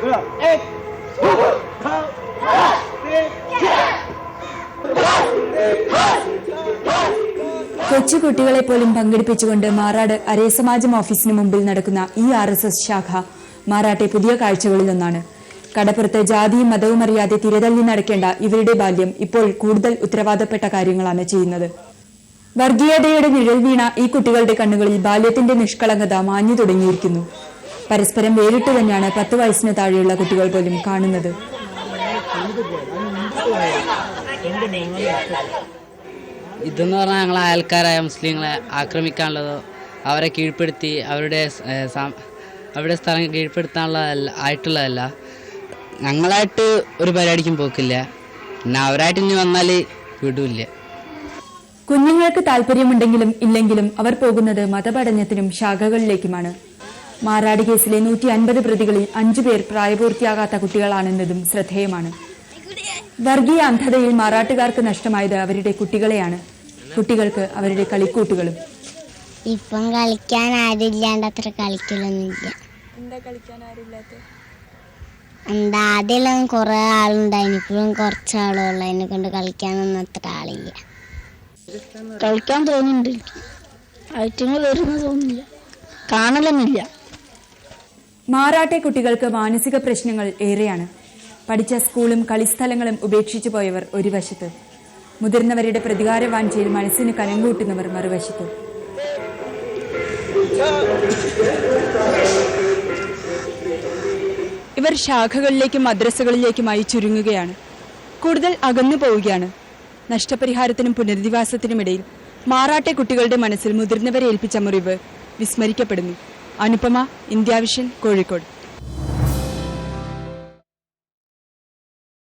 Ett, കൊച്ചു കുട്ടികളെ പോലും പങ്കെടുപ്പിച്ചുകൊണ്ട് മാറാട് അരേസമാജം ഓഫീസിന് മുമ്പിൽ നടക്കുന്ന ഈ ആർ എസ് എസ് ശാഖ മാറാട്ടെ പുതിയ കാഴ്ചകളിലൊന്നാണ് കടപ്പുറത്ത് ജാതിയും മതവും അറിയാതെ തിരതല്ലി നടക്കേണ്ട ഇവരുടെ ബാല്യം ഇപ്പോൾ കൂടുതൽ ഉത്തരവാദപ്പെട്ട കാര്യങ്ങളാണ് ചെയ്യുന്നത്. വർഗീയതയുടെ നിഴൽ വീണ ഈ കുട്ടികളുടെ കണ്ണുകളിൽ ബാല്യത്തിന്റെ നിഷ്കളങ്കത മാഞ്ഞു തുടങ്ങിയിരിക്കുന്നു. പരസ്പരം വേറിട്ട് തന്നെയാണ് പത്ത് വയസ്സിന് താഴെയുള്ള കുട്ടികൾ പോലും കാണുന്നത്. ഇതെന്ന് പറഞ്ഞാൽ ഞങ്ങളെ അയൽക്കാരായ മുസ്ലിങ്ങളെ ആക്രമിക്കാനുള്ളതോ അവരെ കീഴ്പ്പെടുത്തി അവരുടെ അവരുടെ സ്ഥലം കീഴ്പ്പെടുത്താനുള്ള ആയിട്ടുള്ളതല്ല. ഞങ്ങളായിട്ട് ഒരു പരിപാടിക്കും പോക്കില്ല. പിന്നെ അവരായിട്ട് ഇനി വന്നാൽ വിടില്ല. കുഞ്ഞുങ്ങൾക്ക് താല്പര്യമുണ്ടെങ്കിലും ഇല്ലെങ്കിലും അവർ പോകുന്നത് മതപഠനത്തിനും ശാഖകളിലേക്കുമാണ്. മാറാട് കേസിലെ നൂറ്റി അൻപത് പ്രതികളിൽ അഞ്ചു പേർ പ്രായപൂർത്തിയാകാത്ത കുട്ടികളാണെന്നതും ശ്രദ്ധേയമാണ്. വർഗീയ അന്ധതയിൽ മാറാട്ടുകാർക്ക് നഷ്ടമായത് അവരുടെ കുട്ടികളെയാണ്. കുട്ടികൾക്ക് അവരുടെ കളിക്കൂട്ടുകളും. ഇപ്പം കളിക്കാൻ ആരില്ലാണ്ട് അത്ര കളിക്കലൊന്നുമില്ല. എന്താ ആദ്യമെല്ലാം കുറെ ആളുണ്ടായി ഇപ്പോഴും കുറച്ച് ആളുള്ള അതിനെ കൊണ്ട് കളിക്കാനൊന്നും അത്ര ആളില്ല. കളിക്കാൻ തോന്നുന്നുണ്ട് ഐറ്റങ്ങൾ വരുന്ന തോന്നുന്നില്ല. കാണലൊന്നുമില്ല. മാറാട്ടെ കുട്ടികൾക്ക് മാനസിക പ്രശ്നങ്ങൾ ഏറെയാണ്. പഠിച്ച സ്കൂളും കളിസ്ഥലങ്ങളും ഉപേക്ഷിച്ചു പോയവർ ഒരു വശത്ത്. മുതിർന്നവരുടെ പ്രതികാര വാഞ്ചയിൽ മനസ്സിന് കനം കൂട്ടുന്നവർ മറുവശത്ത്. ഇവർ ശാഖകളിലേക്കും മദ്രസകളിലേക്കുമായി ചുരുങ്ങുകയാണ്. കൂടുതൽ അകന്നു പോവുകയാണ്. നഷ്ടപരിഹാരത്തിനും പുനരധിവാസത്തിനുമിടയിൽ മാറാട്ടെ കുട്ടികളുടെ മനസ്സിൽ മുതിർന്നവരെ ഏൽപ്പിച്ച മുറിവ് വിസ്മരിക്കപ്പെടുന്നു. അനുപമ ഇന്ത്യാവിഷൻ കോഴിക്കോട്.